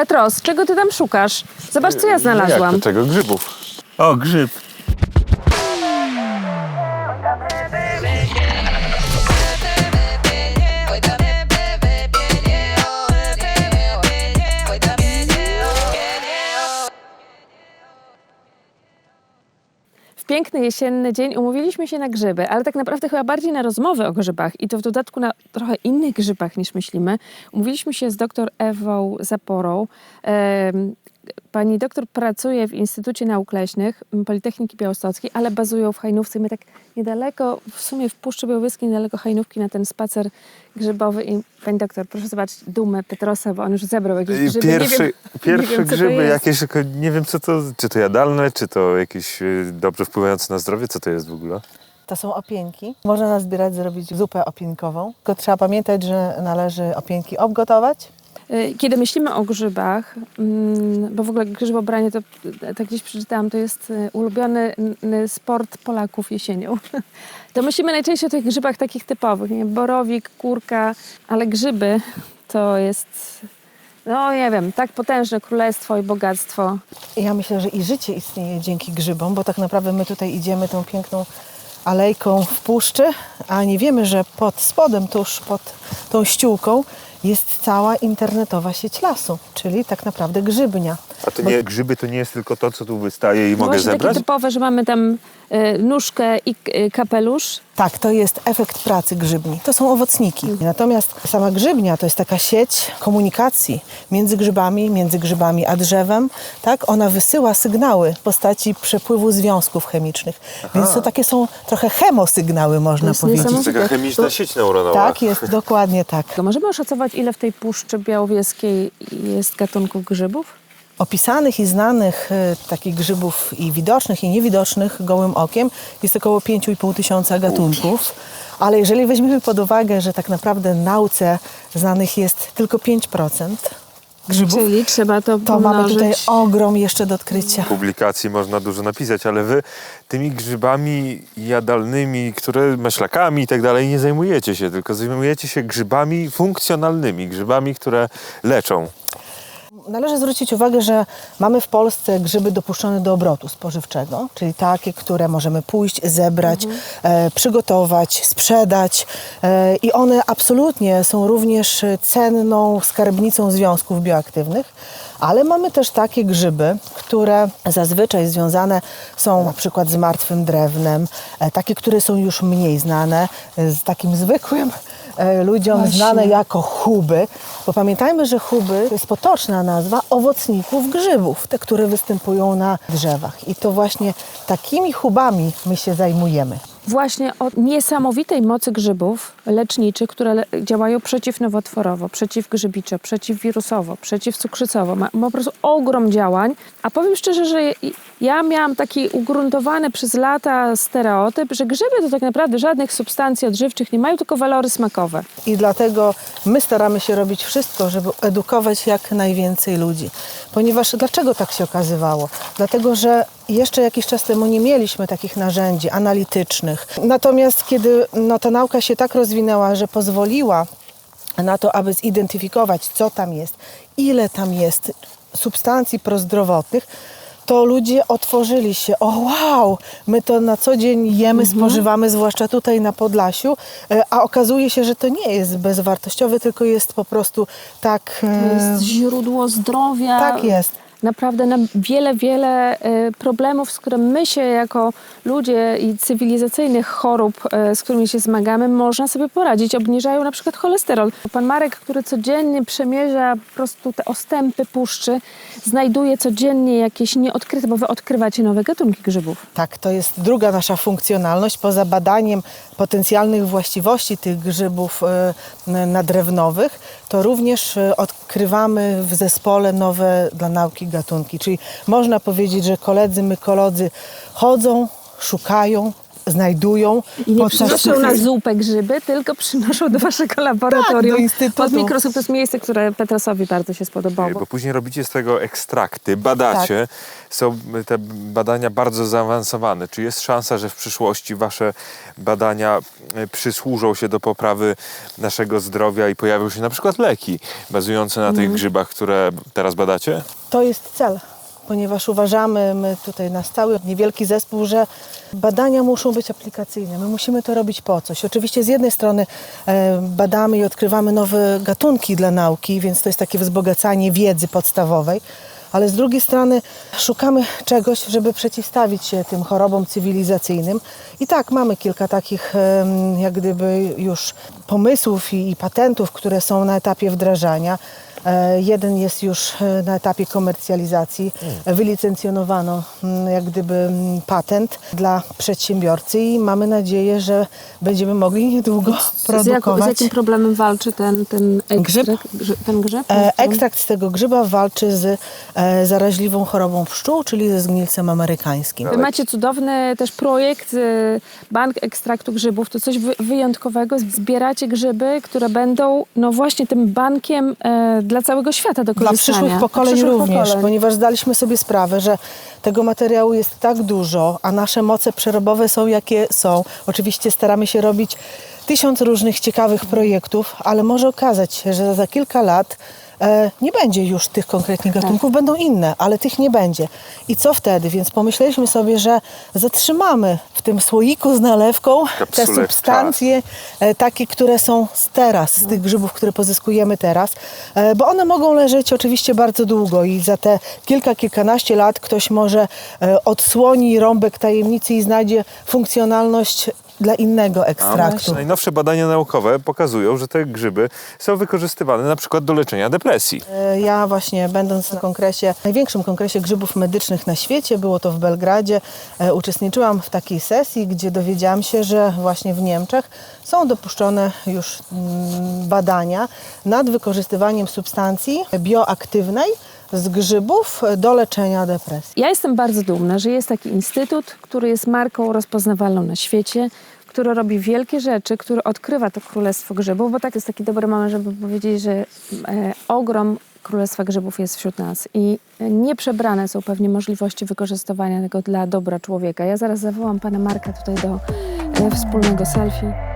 Petros, czego ty tam szukasz? Zobacz, co ja Jak znalazłam. to czego? Grzybów. O, grzyb. Piękny jesienny dzień umówiliśmy się na grzyby, ale tak naprawdę chyba bardziej na rozmowy o grzybach i to w dodatku na trochę innych grzybach niż myślimy. Umówiliśmy się z dr Ewą Zaporą. Pani doktor pracuje w Instytucie Nauk Leśnych Politechniki Białostockiej, ale bazują w Hajnówce. My tak niedaleko, w sumie w Puszczy Białowieskiej, niedaleko Hajnówki na ten spacer grzybowy. I pani doktor, proszę zobaczyć dumę Petrosa, bo on już zebrał jakieś grzyby. Pierwsze, nie wiem, pierwsze nie wiem, grzyby jakieś, nie wiem co to, czy to jadalne, czy to jakieś y, dobrze wpływające na zdrowie, co to jest w ogóle? To są opieńki. Można nazbierać, zrobić zupę opienkową. Tylko trzeba pamiętać, że należy opieńki obgotować. Y, Kiedy myślimy o grzybach, mm, bo w ogóle grzybobranie to, tak gdzieś przeczytałam, to jest y, ulubiony sport Polaków jesienią. To myślimy najczęściej o tych grzybach takich typowych, nie? borowik, kurka, ale grzyby to jest, no nie wiem, tak potężne królestwo i bogactwo. Ja myślę, że i życie istnieje dzięki grzybom, bo tak naprawdę my tutaj idziemy tą piękną alejką w puszczy, a nie wiemy, że pod spodem, tuż pod tą ściółką jest cała internetowa sieć lasu, czyli tak naprawdę grzybnia. A to nie, grzyby to nie jest tylko to, co tu wystaje i mogę No Właśnie zebrać? takie typowe, że mamy tam y, nóżkę i y, kapelusz. Tak, to jest efekt pracy grzybni. To są owocniki. Natomiast sama grzybnia to jest taka sieć komunikacji między grzybami, między grzybami a drzewem. Tak, ona wysyła sygnały w postaci przepływu związków chemicznych. Więc to takie są trochę chemosygnały, można jest powiedzieć. To jest taka chemiczna sieć neuronowa. Tak, jest dokładnie tak. To możemy oszacować, ile w tej puszczy białowieskiej jest gatunków grzybów? Opisanych i znanych e, takich grzybów i widocznych i niewidocznych gołym okiem jest około 5,5 tysiąca gatunków. Ale jeżeli weźmiemy pod uwagę, że tak naprawdę nauce znanych jest tylko 5% grzybów, Czyli trzeba to to mamy tutaj ogrom jeszcze do odkrycia. publikacji można dużo napisać, ale wy tymi grzybami jadalnymi, które maślakami i tak dalej nie zajmujecie się, tylko zajmujecie się grzybami funkcjonalnymi, grzybami, które leczą. Należy zwrócić uwagę, że mamy w Polsce grzyby dopuszczone do obrotu spożywczego, czyli takie, które możemy pójść, zebrać, e, przygotować, sprzedać e, i one absolutnie są również cenną skarbnicą związków bioaktywnych. Ale mamy też takie grzyby, które zazwyczaj związane są na przykład z martwym drewnem, e, takie, które są już mniej znane, e, z takim zwykłym ludziom Właśnie. znane jako chuby, bo pamiętajmy, że chuby to jest potoczna nazwa owocników grzybów, te, które występują na drzewach. I to właśnie takimi chubami my się zajmujemy. Właśnie o niesamowitej mocy grzybów leczniczych, które le- działają przeciwnowotworowo, przeciwgrzybiczo, przeciwwirusowo, przeciwcukrzycowo. Ma, ma po prostu ogrom działań. A powiem szczerze, że ja miałam taki ugruntowany przez lata stereotyp, że grzyby to tak naprawdę żadnych substancji odżywczych nie mają, tylko walory smakowe. I dlatego my staramy się robić wszystko, żeby edukować jak najwięcej ludzi. Ponieważ dlaczego tak się okazywało? Dlatego, że jeszcze jakiś czas temu nie mieliśmy takich narzędzi analitycznych. Natomiast kiedy no, ta nauka się tak rozwinęła, że pozwoliła na to, aby zidentyfikować, co tam jest, ile tam jest substancji prozdrowotnych, to ludzie otworzyli się. O wow, my to na co dzień jemy, spożywamy, zwłaszcza tutaj na Podlasiu, e, a okazuje się, że to nie jest bezwartościowe, tylko jest po prostu tak... To e, jest źródło zdrowia. Tak jest. Naprawdę na wiele, wiele e, problemów, z którymi my się jako ludzie i cywilizacyjnych chorób, e, z którymi się zmagamy, można sobie poradzić. Obniżają na przykład cholesterol. Pan Marek, który codziennie przemierza po prostu te ostępy puszczy, znajduje codziennie jakieś nieodkryte, bo wy odkrywacie nowe gatunki grzybów. Tak, to jest druga nasza funkcjonalność. Poza badaniem potencjalnych właściwości tych grzybów n- nadrewnowych, to również odkrywamy w zespole nowe dla nauki gatunki. Czyli można powiedzieć, że koledzy mykolodzy chodzą, szukają znajdują I nie podczas przynoszą na zupę grzyby, tylko przynoszą do waszego laboratorium. Tak, do instytutu. Pod mikroskop to jest miejsce, które Petrasowi bardzo się spodobało. Bo później robicie z tego ekstrakty, badacie. Są te badania bardzo zaawansowane. Czy jest szansa, że w przyszłości wasze badania e, przysłużą się do poprawy naszego zdrowia i pojawią się na przykład leki bazujące na tych grzybach, które teraz badacie? To jest cel, ponieważ uważamy, my tutaj na stały niewielki zespół, że badania muszą być aplikacyjne. My musimy to robić po coś. Oczywiście z jednej strony e, badamy i odkrywamy nowe gatunki dla nauki, więc to jest takie wzbogacanie wiedzy podstawowej. Ale z drugiej strony szukamy czegoś, żeby przeciwstawić się tym chorobom cywilizacyjnym. I tak, mamy kilka takich jak gdyby już pomysłów i patentów, które są na etapie wdrażania. E, Jeden jest już e, na etapie komercjalizacji. E, Wylicencjonowano mm, jak gdyby mm, patent dla przedsiębiorcy i mamy nadzieję, że będziemy mogli niedługo z, jaką, z produkować. jakim problemem walczy ten, ten Grzyb? ekstrakt? Grzyb? Ten grzyb? E, Ekstrakt z tego grzyba walczy z zaraźliwą chorobą pszczół, czyli ze zgnilcem amerykańskim. Wy macie cudowny też projekt, bank ekstraktu grzybów. To coś wy- wyjątkowego. Zbieracie grzyby, które będą no właśnie tym bankiem e, dla całego świata do Dla korzystania. przyszłych pokoleń Przyszłych również, pokoleń. ponieważ zdaliśmy sobie sprawę, że tego materiału jest tak dużo, a nasze moce przerobowe są jakie są. Oczywiście staramy się robić tysiąc różnych ciekawych projektów, ale może okazać się, że za kilka lat nie będzie już tych konkretnych gatunków, będą inne, ale tych nie będzie. I co wtedy? Więc pomyśleliśmy sobie, że zatrzymamy w tym słoiku z nalewką te Kapsule substancje e, takie, które są z teraz, z tych grzybów, które pozyskujemy teraz, e, bo one mogą leżeć oczywiście bardzo długo i za te kilka, kilkanaście lat ktoś może e, odsłoni rąbek tajemnicy i znajdzie funkcjonalność dla innego ekstraktu. najnowsze badania naukowe pokazują, że te grzyby są wykorzystywane na przykład do leczenia depresji. E, Ja właśnie będąc na kongresie, największym kongresie grzybów medycznych na świecie, było to w Belgradzie, e, uczestniczyłam w takiej sesji, gdzie dowiedziałam się, że właśnie w Niemczech są dopuszczone już mm, badania nad wykorzystywaniem substancji bioaktywnej z grzybów do leczenia depresji. Ja jestem bardzo dumna, że jest taki instytut, który jest marką rozpoznawalną na świecie, który robi wielkie rzeczy, który odkrywa to królestwo grzybów, bo tak jest taki dobry moment, żeby powiedzieć, że e, ogrom królestwa grzybów jest wśród nas i nieprzebrane są pewnie możliwości wykorzystywania tego dla dobra człowieka. Ja zaraz zawołam pana Marka tutaj do e, wspólnego selfie.